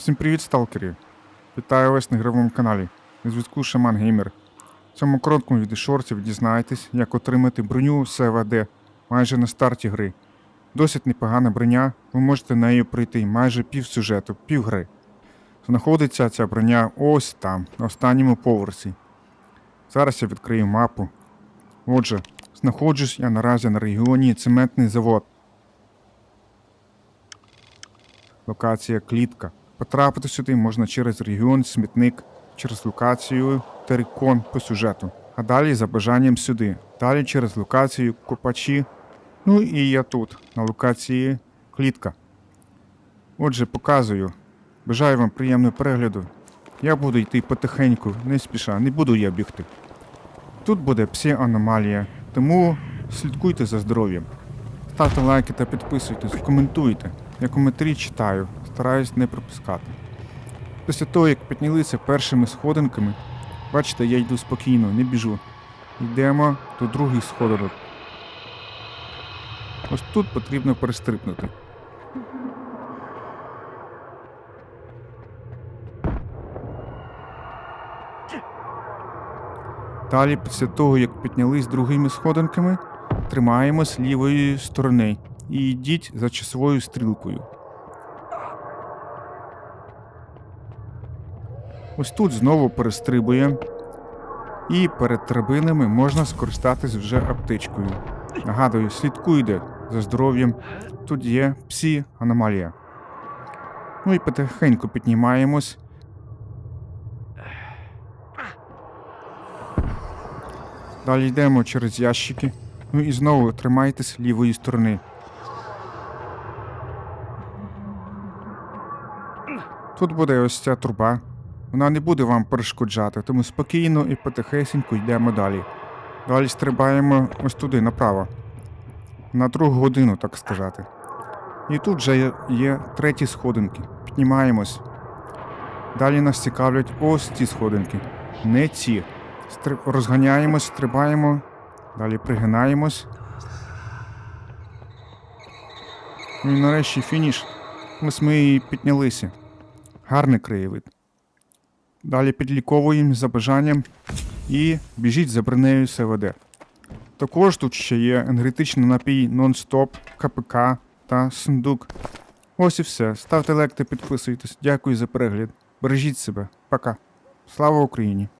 Всім привіт, сталкери! Вітаю вас на ігровому каналі. На зв'язку Шаман Геймер. В цьому короткому відеошорті дізнаєтесь, як отримати броню СВД майже на старті гри. Досить непогана броня, ви можете нею пройти майже пів сюжету, пів гри. Знаходиться ця броня ось там, на останньому поверсі. Зараз я відкрию мапу. Отже, знаходжусь я наразі на регіоні цементний завод. Локація клітка. Потрапити сюди можна через регіон, смітник, через локацію терикон по сюжету. А далі за бажанням сюди. Далі через локацію копачі. Ну і я тут, на локації клітка. Отже, показую. Бажаю вам приємного перегляду. Я буду йти потихеньку, не спіша, не буду я бігти. Тут буде псі аномалія, тому слідкуйте за здоров'ям. Ставте лайки та підписуйтесь, коментуйте. Я коментарі читаю, стараюсь не пропускати. Після того, як піднялися першими сходинками, бачите, я йду спокійно, не біжу. Йдемо до других сходинок. Ось тут потрібно перестрибнути. Далі, після того, як піднялись другими сходинками, тримаємось лівої сторони і йдіть за часовою стрілкою. Ось тут знову перестрибує. І перед драбинами можна скористатись вже аптечкою. Нагадую, слідкуйте за здоров'ям. Тут є псі аномалія. Ну і потихеньку піднімаємось. Далі йдемо через ящики. Ну і знову тримайтесь лівої сторони. Тут буде ось ця труба. Вона не буде вам перешкоджати, тому спокійно і потихесеньку йдемо далі. Далі стрибаємо ось туди, направо. На другу годину, так сказати. І тут вже є, треті сходинки. Піднімаємось. Далі нас цікавлять ось ці сходинки. Не ці. Стри... Розганяємось, стрибаємо, далі пригинаємось. Ну і нарешті фініш. Ось ми і піднялися. Гарний краєвид. Далі підліковуємо за бажанням і біжіть за бронею СВД. Також тут ще є енергетичний напій нон-стоп, КПК та сундук. Ось і все. Ставте лайк та підписуйтесь. Дякую за перегляд. Бережіть себе. Пока. Слава Україні!